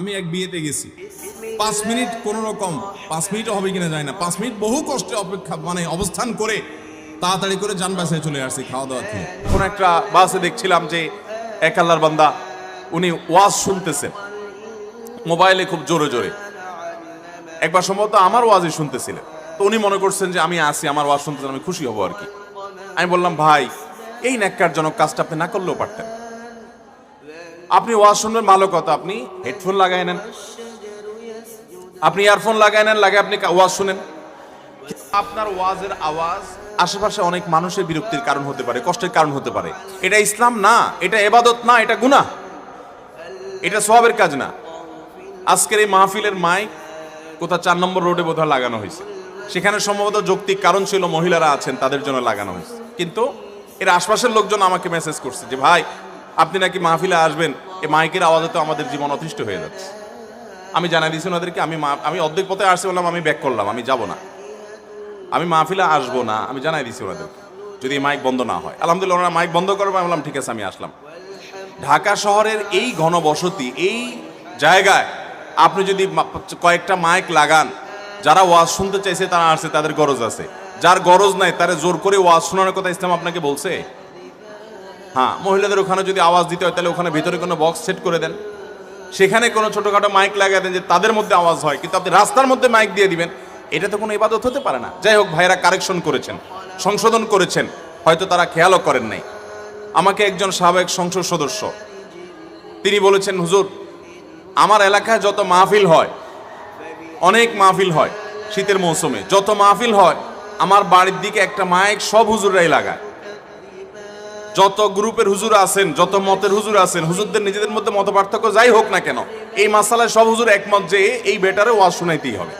আমি এক বিয়েতে গেছি। পাঁচ মিনিট কোন রকম পাঁচ মিনিটও হবে কিনা যায় না। পাঁচ মিনিট বহু কষ্টে অপেক্ষা মানে অবস্থান করে তাড়াতাড়ি করে যান বাসায় চলে আসছি খাওয়া দাওয়া খেয়ে। কোন একটা বাসে দেখছিলাম যে এক আল্লাহর বান্দা উনি ওয়াজ শুনতেছেন। মোবাইলে খুব জোরে জোরে। একবার সম্ভবত আমার ওয়াজই শুনতেছিলেন। তো উনি মনে করছেন যে আমি আসি আমার ওয়াজ শুনতেছেন আমি খুশি হব আর কি। আমি বললাম ভাই এই ন্যাক্কারজনক কাজটা আপনি না করলেও পারতেন। আপনি ওয়াজ শুনবেন, ভালো আপনি হেডফোন লাগাই নেন। আপনি ইয়ারফোন লাগাই নেন, লাগে আপনি ওয়াজ শুনেন। আপনার ওয়াজের আওয়াজ আশেপাশে অনেক মানুষের বিরক্তির কারণ হতে পারে, কষ্টের কারণ হতে পারে। এটা ইসলাম না, এটা এবাদত না, এটা গুনাহ। এটা সবের কাজ না। আজকের এই মাহফিলের মাইক কোথা চার নম্বর রোডে বোধহয় লাগানো হয়েছে। সেখানে সম্ভবত যৌক্তিক কারণ ছিল মহিলারা আছেন, তাদের জন্য লাগানো হয়েছে। কিন্তু এর আশপাশের লোকজন আমাকে মেসেজ করছে যে, ভাই আপনি নাকি মাহফিলে আসবেন এই মাইকের আওয়াজে তো আমাদের জীবন অতিষ্ঠ হয়ে যাচ্ছে। আমি জানাই দিয়েছি ওনাদেরকে, আমি আমি অর্ধেক পথে আসতে বললাম, আমি ব্যাক করলাম, আমি যাব না। আমি মাহফিলে আসব না, আমি জানাই দিছি ওনাদেরকে, যদি মাইক বন্ধ না হয়। আলহামদুলিল্লাহ, ওনারা মাইক বন্ধ করবে, আমি বললাম, ঠিক আছে, আমি আসলাম। ঢাকা শহরের এই ঘনবসতি, এই জায়গায় আপনি যদি কয়েকটা মাইক লাগান, যারা ওয়াজ শুনতে চাইছে, তারা আসছে, তাদের গরজ আছে। যার গরজ নাই, তারা জোর করে ওয়াজ শোনানোর কথা ইসলাম আপনাকে বলছে? হ্যাঁ মহিলাদের ওখানে যদি আওয়াজ দিতে হয়, তাহলে ওখানে ভিতরে কোনো বক্স সেট করে দেন। সেখানে কোনো ছোটোখাটো মাইক লাগিয়ে দেন যে তাদের মধ্যে আওয়াজ হয়, কিন্তু আপনি রাস্তার মধ্যে মাইক দিয়ে দিবেন, এটা তো কোনো ইবাদত হতে পারে না। যাই হোক ভাইরা কারেকশন করেছেন, সংশোধন করেছেন, হয়তো তারা খেয়ালও করেন নাই। আমাকে একজন সাবেক সংসদ সদস্য, তিনি বলেছেন, হুজুর, আমার এলাকায় যত মাহফিল হয়, অনেক মাহফিল হয় শীতের মৌসুমে। যত মাহফিল হয়, আমার বাড়ির দিকে একটা মাইক সব হুজুররাই লাগায়। যত গ্রুপের হুজুর আছেন, যত মতের হুজুর আছেন, হুজুরদের নিজেদের মধ্যে মত পার্থক্য যাই হোক না কেন, এই মাসালায় সব হুজুর একমত যে এই বেটারে ওয়াজ শুনাইতেই হবে।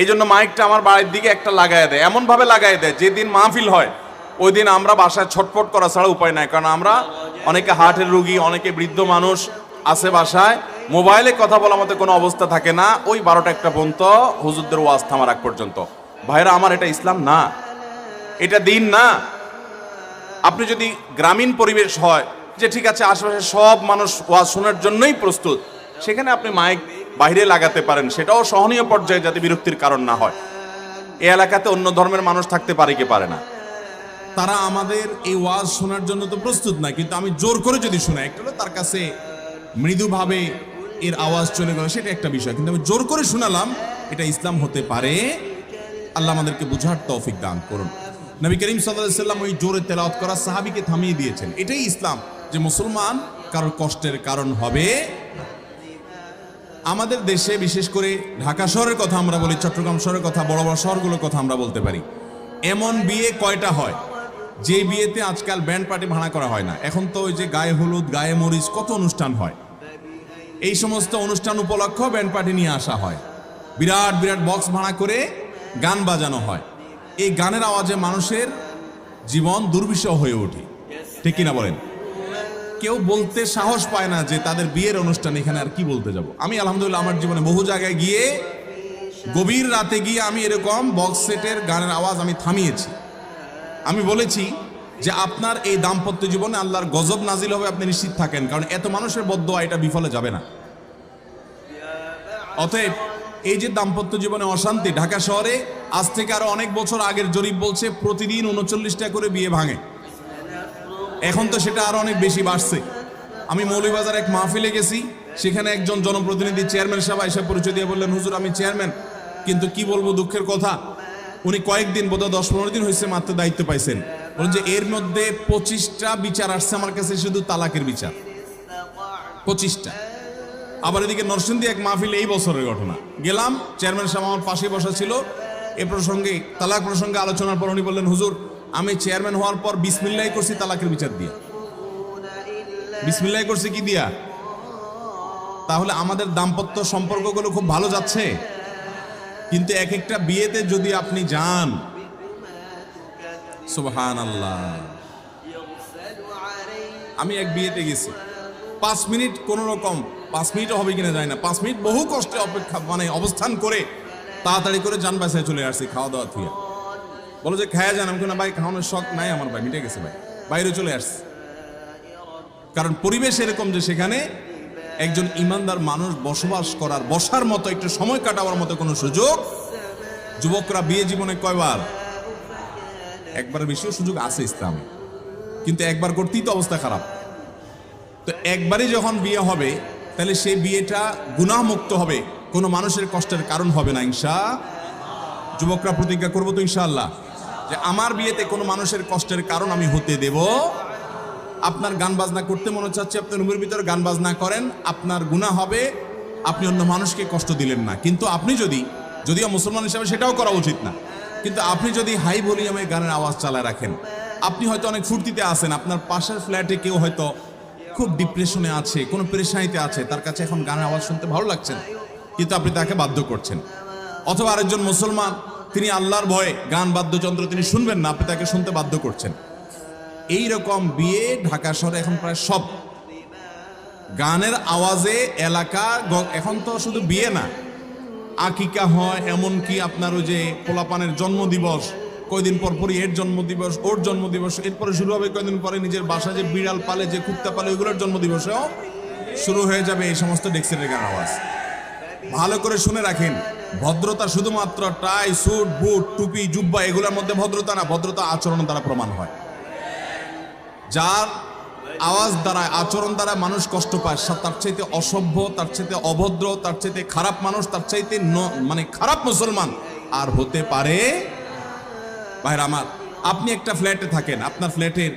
এই জন্য মাইকটা আমার বাড়ির দিকে একটা লাগায় দেয় এমন ভাবে লাগায় দেয়, যেদিন মাহফিল হয় ওই দিন আমরা বাসায় ছটফট করা ছাড়া উপায় নাই, কারণ আমরা অনেকে হার্টের রুগী, অনেকে বৃদ্ধ মানুষ আছে বাসায়, মোবাইলে কথা বলার মতো কোনো অবস্থা থাকে না, ওই বারোটা একটা পর্যন্ত হুজুরদের ওয়াজ থামার আগ পর্যন্ত। ভাইরা, আমার এটা ইসলাম না। এটা দিন না। আপনি যদি গ্রামীণ পরিবেশ হয়, যে ঠিক আছে, আশেপাশে সব মানুষ ওয়াজ শোনার জন্যই প্রস্তুত, সেখানে আপনি মাইক বাইরে লাগাতে পারেন, সেটাও সহনীয় পর্যায়ে যাতে বিরক্তির কারণ না হয়। এ এলাকাতে অন্য ধর্মের মানুষ থাকতে পারে কি পারে না? তারা আমাদের এই ওয়াজ শোনার জন্য তো প্রস্তুত না, কিন্তু আমি জোর করে যদি শোনাই, একটা তার কাছে মৃদুভাবে এর আওয়াজ চলে গেল, সেটা একটা বিষয়, কিন্তু আমি জোর করে শোনালাম, এটা ইসলাম হতে পারে। আল্লাহ আমাদেরকে বুঝার তৌফিক দান করুন। নবী করিম সাল্লাম ওই জোরে তেলাওয়াত করা সাহাবিকে থামিয়ে দিয়েছেন। এটাই ইসলাম যে মুসলমান কারোর কষ্টের কারণ হবে আমাদের দেশে বিশেষ করে ঢাকা শহরের কথা আমরা বলি, চট্টগ্রাম শহরের কথা, বড় বড় শহরগুলোর কথা আমরা বলতে পারি। এমন বিয়ে কয়টা হয়? যে বিয়েতে আজকাল ব্যান্ড পার্টি ভাড়া করা হয় না। এখন তো ওই যে গায়ে হলুদ, গায়ে মরিচ, কত অনুষ্ঠান হয়। এই সমস্ত অনুষ্ঠান উপলক্ষ ব্যান্ড পার্টি নিয়ে আসা হয়। বিরাট বিরাট বক্স ভাড়া করে গান বাজানো হয়। এই গানের আওয়াজে মানুষের জীবন দুর্বিষহ হয়ে ওঠে। ঠিক কিনা বলেন? কেউ বলতে সাহস পায় না যে তাদের বিয়ের অনুষ্ঠান এখানে আর কি বলতে যাব। আমি আলহামদুলিল্লাহ আমার জীবনে বহু জায়গায় গিয়ে গভীর রাতে গিয়ে আমি এরকম বক্স সেটের গানের আওয়াজ আমি থামিয়েছি। আমি বলেছি যে আপনার এই দাম্পত্য জীবনে আল্লাহর গজব নাজিল হবে, আপনি নিশ্চিত থাকেন। কারণ এত মানুষের বদ্ধ এটা বিফলে যাবে না। অতএব এই যে দাম্পত্য জীবনে অশান্তি ঢাকা শহরে, আজ থেকে আরও অনেক বছর আগের জরিপ বলছে প্রতিদিন উনচল্লিশটা করে বিয়ে ভাঙে। এখন তো সেটা আরও অনেক বেশি বাড়ছে। আমি মৌলভীবাজার এক মাহফিলে গেছি, সেখানে একজন জনপ্রতিনিধি চেয়ারম্যান সাহেব এসে পরিচয় দিয়ে বললেন, হুজুর, আমি চেয়ারম্যান, কিন্তু কি বলব দুঃখের কথা, উনি কয়েকদিন বোধহয় দশ পনেরো দিন হয়েছে মাত্র দায়িত্ব পাইছেন। বলেন যে এর মধ্যে পঁচিশটা বিচার আসছে, আমার কাছে শুধু তালাকের বিচার। পঁচিশটা। আবার এদিকে নরসিংদী এক মাহফিল এই বছরের ঘটনা। গেলাম, চেয়ারম্যান সাহেব আমার পাশে বসা ছিল। এ প্রসঙ্গে, তালাক প্রসঙ্গে আলোচনার পর উনি বললেন, হুজুর, আমি চেয়ারম্যান হওয়ার পর বিসমিল্লাই করছি তালাকের বিচার দিয়ে। বিসমিল্লাই করছি কি দিয়া? তাহলে আমাদের দাম্পত্য সম্পর্কগুলো খুব ভালো যাচ্ছে। কিন্তু এক একটা বিয়েতে যদি আপনি যান সুবহান আল্লাহ আমি এক বিয়েতে গেছি। পাঁচ মিনিট কোন রকম পাঁচ মিনিটও হবে কিনা যায় না। পাঁচ মিনিট বহু কষ্টে অপেক্ষা মানে অবস্থান করে তাড়াতাড়ি করে যান বাসায় চলে আসছি খাওয়া দাওয়া থুয়া বলো যে, খায়া যান, আমি কোনো ভাই, খাওয়ানোর শখ নাই আমার ভাই, মিটে গেছে ভাই। বাইরে চলে আসছি কারণ পরিবেশ এরকম যে সেখানে একজন ইমানদার মানুষ বসবাস করার, বসার মতো, একটু সময় কাটাবার মতো কোনো সুযোগ যুবকরা বিয়ে জীবনে কয়বার? একবার বেশিও সুযোগ আছে ইসলামে। কিন্তু একবার করতেই তো অবস্থা খারাপ। তো একবারই যখন বিয়ে হবে তাহলে সেই বিয়েটা গুণামুক্ত হবে। কোনো মানুষের কষ্টের কারণ হবে না, ইনশা। যুবকরা প্রতিজ্ঞা করব তো, ইনশাআল্লাহ। যে আমার বিয়েতে কোনো মানুষের কষ্টের কারণ আমি হতে দেব। আপনার গান বাজনা করতে মনে চাচ্ছে আপনি রুমের ভিতরে গান বাজনা করেন, আপনার গুণা হবে, আপনি অন্য মানুষকে কষ্ট দিলেন না। কিন্তু আপনি যদি, যদিও মুসলমান হিসাবে সেটাও করা উচিত না, কিন্তু আপনি যদি হাই ভলিউমে গানের আওয়াজ চালায় রাখেন, আপনি হয়তো অনেক ফুর্তিতে আছেন, আপনার পাশের ফ্ল্যাটে কেউ হয়তো খুব ডিপ্রেশনে আছে, কোনো পেরেশানিতে আছে, তার কাছে এখন গানের আওয়াজ শুনতে ভালো লাগছে না। কিন্তু আপনি তাকে বাধ্য করছেন। অথবা আরেকজন মুসলমান, তিনি আল্লাহর ভয়ে গান বাদ্যযন্ত্র তিনি শুনবেন না, আপনি তাকে শুনতে বাধ্য করছেন। এই রকম বিয়ে ঢাকা শহরে এখন প্রায় সব। গানের আওয়াজে এলাকা এখন তো শুধু বিয়ে না। আকিকা হয়, এমনকি আপনার ওই যে পোলাপানের জন্মদিবস কয়দিন পর পরই এর জন্মদিবস, ওর জন্মদিবস, এরপরে শুরু হবে কয়দিন পরে নিজের বাসায় যে বিড়াল পালে, যে কুত্তা পালে, ওইগুলোর জন্মদিবসেও শুরু হয়ে যাবে এই সমস্ত ডেক্সের গান আওয়াজ। ভালো করে শুনে রাখেন, ভদ্রতা শুধুমাত্র টাই, স্যুট, বুট, টুপি, জুব্বা, এগুলোর মধ্যে ভদ্রতা না, ভদ্রতা আচরণ দ্বারা প্রমাণ হয়। যার আওয়াজ দ্বারা, আচরণ দ্বারা মানুষ কষ্ট পায় তার চাইতে অসভ্য, তার চাইতে অভদ্র, তার চাইতে খারাপ মানুষ, তার চাইতে মানে খারাপ মুসলমান আর হতে পারে ভাইর আমার, আপনি একটা ফ্ল্যাটে থাকেন, আপনার ফ্ল্যাটের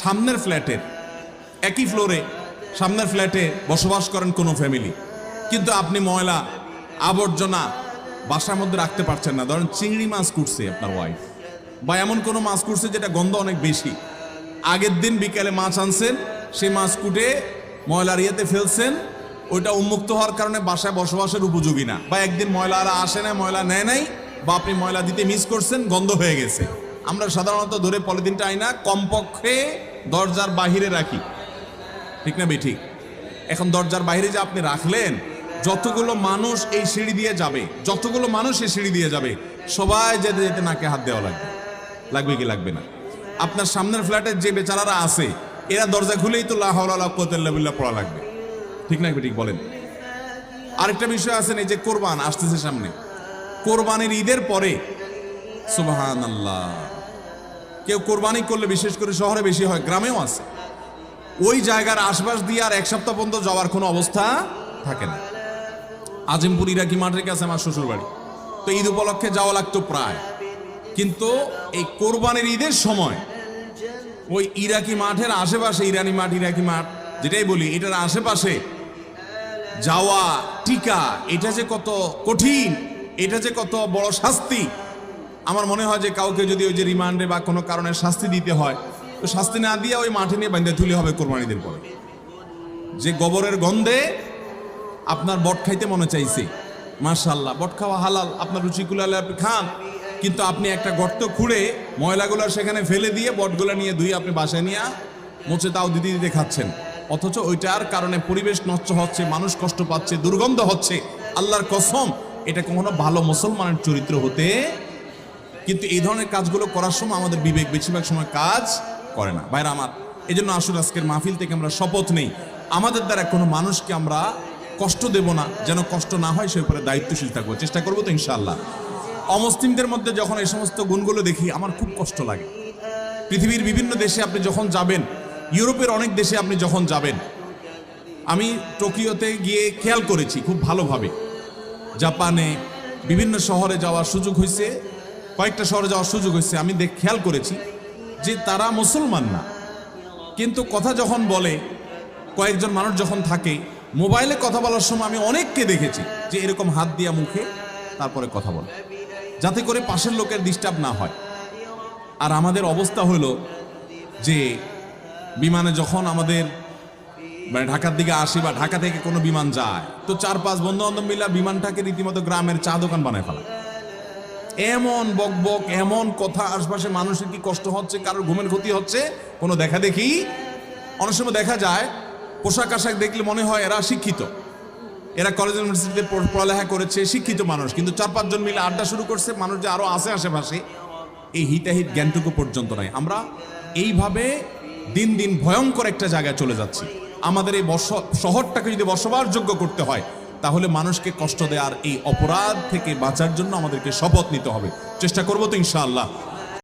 সামনের ফ্ল্যাটের একই ফ্লোরে সামনের ফ্ল্যাটে বসবাস করেন কোনো ফ্যামিলি কিন্তু আপনি ময়লা, আবর্জনা বাসার মধ্যে রাখতে পারছেন না। ধরেন চিংড়ি মাছ কুটছে আপনার ওয়াইফ বা এমন কোনো মাছ কুটছে যেটা গন্ধ অনেক বেশি। আগের দিন বিকেলে মাছ আনছেন, সেই মাছ কুটে ময়লার ইয়েতে ফেলছেন, ওইটা উন্মুক্ত হওয়ার কারণে বাসায় বসবাসের উপযোগী না। বা একদিন ময়লা আর আসে না, ময়লা নেয় নাই বা আপনি ময়লা দিতে মিস করছেন, গন্ধ হয়ে গেছে। আমরা সাধারণত ধরে পলিথিনটা আইনা কমপক্ষে দরজার বাহিরে রাখি। ঠিক না বেঠিক? এখন দরজার বাহিরে যে আপনি রাখলেন, যতগুলো মানুষ এই সিঁড়ি দিয়ে যাবে, যতগুলো মানুষ এই সিঁড়ি দিয়ে যাবে, সবাই যেতে যেতে নাকে হাত দেওয়া লাগবে। লাগবে কি লাগবে না? আপনার সামনের ফ্ল্যাটের যে বেচারারা আছে, এরা দরজা খুলেই তো লাহাল্লাহ পড়া লাগবে। ঠিক না ঠিক বলেন? আরেকটা বিষয় আছে এই যে কোরবান আসতেছে সামনে। কোরবানির ঈদের পরে সুবাহান আল্লাহ কেউ কোরবানি করলে বিশেষ করে শহরে বেশি হয়, গ্রামেও আছে। ওই জায়গার আশপাশ দিয়ে আর এক সপ্তাহ পর্যন্ত যাওয়ার কোনো অবস্থা থাকে না। আজিমপুর, ইরাকি মাঠের কাছে আমার শ্বশুর বাড়ি তো ঈদ উপলক্ষে যাওয়া লাগতো প্রায়। কিন্তু এই কোরবানির ঈদের সময় ওই ইরাকি মাঠের আশেপাশে, ইরানি মাঠ, ইরাকি মাঠ, যেটাই বলি, এটার আশেপাশে যাওয়া, টিকা, এটা যে কত কঠিন। এটা যে কত বড় শাস্তি। আমার মনে হয় যে কাউকে যদি ওই যে রিমান্ডে বা কোনো কারণে শাস্তি দিতে হয়, তো শাস্তি না দিয়ে ওই মাঠে নিয়ে বান্ধে তুলে হবে কোরবানিদের পরে। যে গোবরের গন্ধে আপনার বট খাইতে মনে চাইছে মার্শাল্লাহ বট খাওয়া হালাল, আপনার রুচিগুলো আপনি খান, কিন্তু আপনি একটা গর্ত খুঁড়ে ময়লাগুলো সেখানে ফেলে দিয়ে বটগুলো নিয়ে ধুয়ে আপনি বাসায় নিয়ে মুছে তাও দিদি দিতে খাচ্ছেন। অথচ ওইটার কারণে পরিবেশ নষ্ট হচ্ছে, মানুষ কষ্ট পাচ্ছে, দুর্গন্ধ হচ্ছে, আল্লাহর কসম। এটা কখনো ভালো মুসলমানের চরিত্র হতে, কিন্তু এই ধরনের কাজগুলো করার সময় আমাদের বিবেক বেশিরভাগ সময় কাজ করে না। বাইরে আমার এই জন্য আসলে আজকের মাহফিল থেকে আমরা শপথ নেই। আমাদের দ্বারা কোনো মানুষকে আমরা কষ্ট দেব না, যেন কষ্ট না হয় সে উপরে দায়িত্বশীল থাকব। চেষ্টা করব তো ইনশাল্লাহ অমুসলিমদের মধ্যে যখন এই সমস্ত গুণগুলো দেখি, আমার খুব কষ্ট লাগে। পৃথিবীর বিভিন্ন দেশে আপনি যখন যাবেন, ইউরোপের অনেক দেশে আপনি যখন যাবেন, আমি টোকিওতে গিয়ে খেয়াল করেছি খুব ভালোভাবে। জাপানে বিভিন্ন শহরে যাওয়ার সুযোগ হয়েছে কয়েকটা শহরে যাওয়ার সুযোগ হয়েছে আমি দেখ, খেয়াল করেছি যে তারা মুসলমান না। কিন্তু কথা যখন বলে, কয়েকজন মানুষ যখন থাকে, মোবাইলে কথা বলার সময় আমি অনেককে দেখেছি যে এরকম হাত দিয়া মুখে তারপরে কথা বলে, যাতে করে পাশের লোকের ডিস্টার্ব না হয়। আর আমাদের অবস্থা হলো যে, বিমানে যখন আমাদের মানে ঢাকার দিকে আসি বা ঢাকা থেকে কোনো বিমান যায়, তো চার পাঁচ বন্ধু বান্ধব মিলা বিমানটাকে রীতিমতো গ্রামের চা দোকান বানায় ফেলা। এমন বক বক এমন কথা আশপাশে মানুষের কি কষ্ট হচ্ছে, কারোর ঘুমের ক্ষতি হচ্ছে, কোনো দেখা দেখি? অনেক সময় দেখা যায়, পোশাক আশাক দেখলে মনে হয় এরা শিক্ষিত। এরা কলেজ ইউনিভার্সিটিতে পড়ালেখা করেছে, শিক্ষিত মানুষ। কিন্তু চার পাঁচজন মিলে আড্ডা শুরু করছে, মানুষ যে আরও আছে আশেপাশে, এই হিতাহিত জ্ঞানটুকু পর্যন্ত নাই। আমরা এইভাবে দিন দিন ভয়ঙ্কর একটা জায়গায় চলে যাচ্ছি। আমাদের এই বস, শহরটাকে যদি বসবাসযোগ্য করতে হয়, তাহলে মানুষকে কষ্ট দেওয়ার এই অপরাধ থেকে বাঁচার জন্য আমাদেরকে শপথ নিতে হবে। চেষ্টা করব তো ইনশাআল্লাহ।